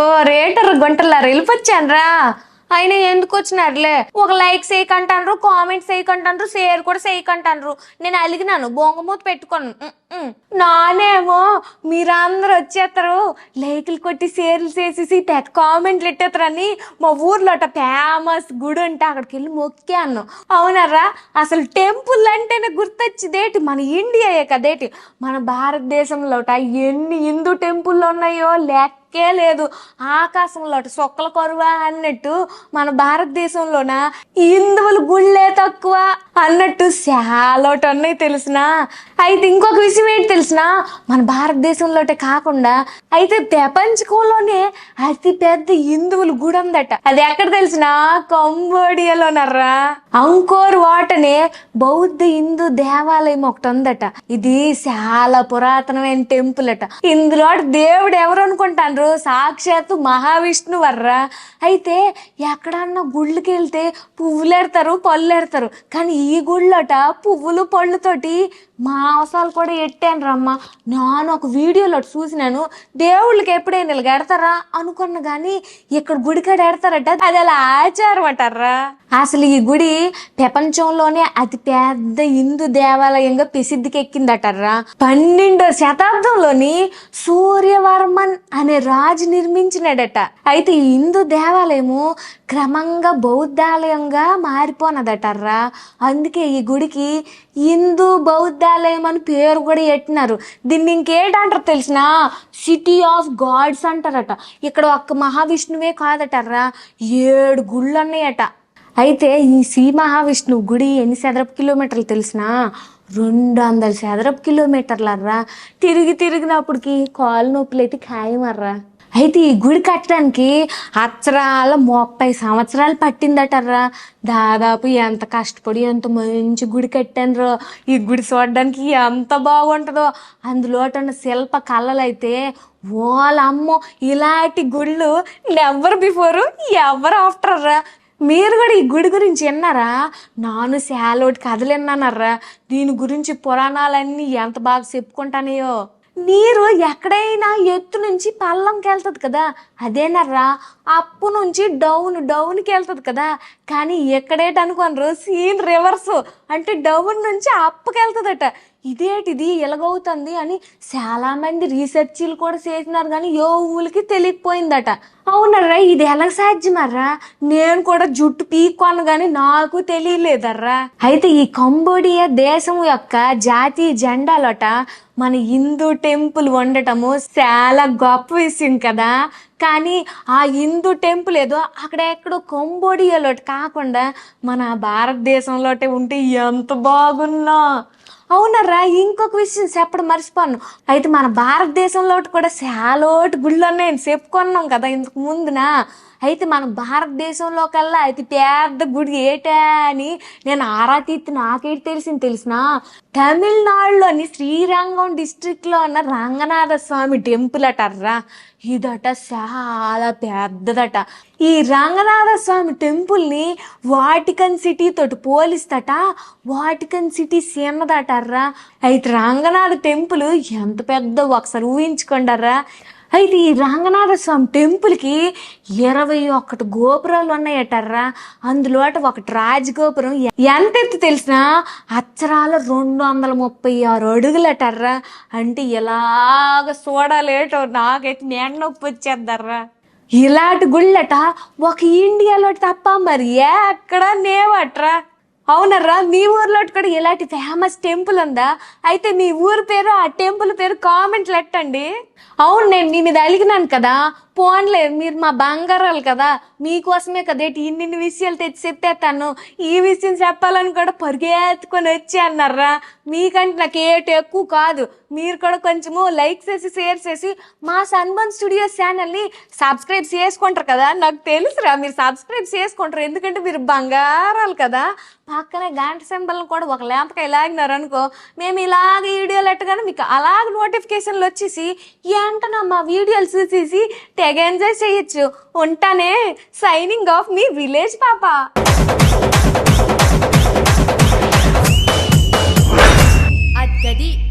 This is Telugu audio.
ఓ రేటర్ గుంటలారు వెళ్ళిపోచ్చానరా ఆయన ఎందుకు వచ్చినారులే? ఒక లైక్ చేయకంటారు కామెంట్ చేయకంటారు షేర్ కూడా చేయకంటారు నేను అలిగినాను బొంగమూత పెట్టుకోను. నానేమో మీరందరూ వచ్చేస్తారు లైకులు కొట్టి షేర్లు చేసేసి పెద్ద కామెంట్లు ఎట్టేస్తారని మా ఊర్లో అట ఫేమస్ గుడి ఉంటే అక్కడికి వెళ్ళి మొక్కే అన్నాం అవునరా అసలు టెంపుల్ అంటేనే గుర్తొచ్చేదేటి? మన ఇండియాయే కదేటి? మన భారతదేశంలో ఎన్ని హిందూ టెంపుల్ ఉన్నాయో లెక్కే లేదు. ఆకాశంలో సొక్కల కొరువా అన్నట్టు మన భారతదేశంలోన హిందువులు గుళ్ళే తక్కువ అన్నట్టు చాలా ఉన్నాయి తెలిసిన. అయితే ఇంకొక విషయం ఏంటి తెలిసిన మన భారతదేశంలోటే కాకుండా అయితే ప్రపంచకంలోనే అతి పెద్ద హిందువుల గుడి ఉందట అది ఎక్కడ తెలిసిన కంబోడియాలోనర్రా అంకోర్ వాట్ అనే బౌద్ధ హిందూ దేవాలయం ఒకటి ఉందట ఇది చాలా పురాతనమైన టెంపుల్ అట ఇందులో దేవుడు ఎవరు అనుకుంటాను సాక్షాత్తు మహావిష్ణు వర్రా. అయితే ఎక్కడన్నా గుళ్ళకి వెళ్తే పువ్వులు ఎడతారు పళ్ళు ఎడతారు కానీ ఈ గుళ్ళట పువ్వులు పళ్ళుతోటి మాంసాలు కూడా ఎట్టాను రమ్మ. నేను ఒక వీడియోలో చూసినాను. దేవుళ్ళకి ఎప్పుడైనా ఇలాగ ఎడతారా అనుకున్న కానీ ఇక్కడ గుడికాడ ఎడతారట అది అలా ఆచారం అంటారా అసలు ఈ గుడి ప్రపంచంలోనే అతి పెద్ద హిందూ దేవాలయంగా ప్రసిద్ధికి ఎక్కిందటర్రా. పన్నెండో శతాబ్దంలోని సూర్యవర్మన్ అనే రాజు నిర్మించినాడట. అయితే ఈ హిందూ దేవాలయము క్రమంగా బౌద్ధాలయంగా మారిపోనదటర్రా. అందుకే ఈ గుడికి హిందూ బౌద్ధాలయం అని పేరు కూడా ఎట్టినారు దీన్ని ఇంకేటంటారు తెలిసిన? సిటీ ఆఫ్ గాడ్స్ అంటారట. ఇక్కడ ఒక్క మహావిష్ణువే కాదటర్రా. ఏడు గుళ్ళు ఉన్నాయట అయితే ఈ శ్రీ మహావిష్ణువు గుడి ఎన్ని చదరపు కిలోమీటర్లు తెలిసిన? రెండు వందల చదరపు కిలోమీటర్లర్రా. తిరిగి తిరిగినప్పటికి కాలు నొప్పులు అయితే ఖాయమర్రా. అయితే ఈ గుడి కట్టడానికి అచ్చరాల ముప్పై సంవత్సరాలు పట్టిందటర్రా. దాదాపు ఎంత కష్టపడి ఎంత మంచి గుడి కట్టానరో. ఈ గుడి చూడడానికి ఎంత బాగుంటుందో. అందులో ఉన్న శిల్ప కళలు అయితే ఓలమ్మో ఇలాంటి గుళ్ళు ఎవరు బిఫోర్ ఎవరు ఆఫ్టర్ రా మీరు కూడా ఈ గుడి గురించి విన్నారా? నాను శాలోటి కథలు విన్నానర్రా. దీని గురించి పురాణాలన్నీ ఎంత బాగా చెప్పుకుంటానయో నీరు ఎక్కడైనా ఎత్తు నుంచి పల్లంకి వెళ్తుంది కదా అదేనర్రా అప్పు నుంచి డౌన్ డౌన్కి వెళ్తుంది కదా. కానీ ఎక్కడేటనుకోనరు సీన్ రివర్స్ అంటే డౌన్ నుంచి అప్పుకి వెళ్తుందట ఇదేటిది ఎలాగవుతుంది అని చాలా మంది రీసెర్చీలు కూడా చేసినారు కానీ యో ఊళ్ళకి తెలియకపోయిందట. అవునర్రా ఇది ఎలా సాధ్యమర్రా? నేను కూడా జుట్టు పీక్కోను కానీ నాకు తెలియలేదర్రా. అయితే ఈ కంబోడియా దేశం యొక్క జాతీయ జెండాలట మన హిందూ టెంపుల్ ఉండటము చాలా గొప్ప విషయం కదా. కానీ ఆ హిందూ టెంపుల్ ఏదో అక్కడ ఎక్కడో కంబోడియాలో కాకుండా మన భారతదేశంలోటే ఉంటే ఎంత బాగున్నా. అవునరా ఇంకొక విషయం చెప్పడం మర్చిపోను. అయితే మన భారతదేశంలో కూడా చాలా గుళ్ళు ఉన్నాయని చెప్పుకున్నాం కదా ఇంతకు ముందున? అయితే మన భారతదేశంలో కల్లా అతి పెద్ద గుడి ఏటా అని నేను ఆరా తీర్తి నాకేటి తెలిసింది తెలిసిన? తమిళనాడులోని శ్రీరంగం డిస్ట్రిక్ట్లో ఉన్న రంగనాథ స్వామి టెంపుల్ అటర్రా? ఇదట చాలా పెద్దదట ఈ రంగనాథ స్వామి టెంపుల్ని వాటికన్ సిటీ తోటి పోలిస్తట? వాటికన్ సిటీ చిన్నదటర్రా అయితే రంగనాథ టెంపుల్ ఎంత పెద్ద ఒకసారి ఊహించుకోండర్రా అయితే ఈ రంగనాథ స్వామి టెంపుల్కి ఇరవై ఒకటి గోపురాలు ఉన్నాయటర్రా. అందులో ఒకటి రాజగోపురం. ఎంత ఎత్తు తెలిసినా అచ్చరాల రెండు వందల ముప్పై ఆరు అడుగులటర్రా. అంటే ఇలాగ చూడాలేటో నాకైతే నేను నొప్పి వచ్చేద్దర్రా. ఇలాంటి గుళ్ళట ఒక ఇండియాలో తప్ప మరి ఎక్కడ నేవట్రా అవునర్రా మీ ఊర్లో కూడా ఇలాంటి ఫేమస్ టెంపుల్ ఉందా? అయితే మీ ఊరు పేరు ఆ టెంపుల్ పేరు కామెంట్లు ఎట్టండి అవును నేను మీ మీద అలిగినాను కదా. పోన్లే మీరు మా బంగారాలు కదా. మీకోసమే కదేటి ఇన్ని విషయాలు తెచ్చి చెప్పేస్తాను. ఈ విషయం చెప్పాలని కూడా పరిగెత్తుకొని వచ్చి అన్నారా? మీకంటే నాకు ఏటు ఎక్కువ కాదు. మీరు కూడా కొంచెము లైక్ చేసి షేర్ చేసి మా సన్బన్ స్టూడియోస్ ఛానల్ని సబ్స్క్రైబ్ చేసుకుంటారు కదా. నాకు తెలుసురా మీరు సబ్స్క్రైబ్ చేసుకుంటారు. ఎందుకంటే మీరు బంగారాలు కదా. పక్కనే గంట సింబల్ని కూడా ఒక లేంపకాయ ఇలాగినారు అనుకో మేము ఇలాగ వీడియోలు ఎట్టగానే మీకు అలాగ నోటిఫికేషన్లు వచ్చేసి ఏంటన్నా మా వీడియోలు చూసేసి తెగ ఎంజాయ్ చేయొచ్చు. ఉంటానే. సైనింగ్ ఆఫ్ మీ విలేజ్ పాప. అది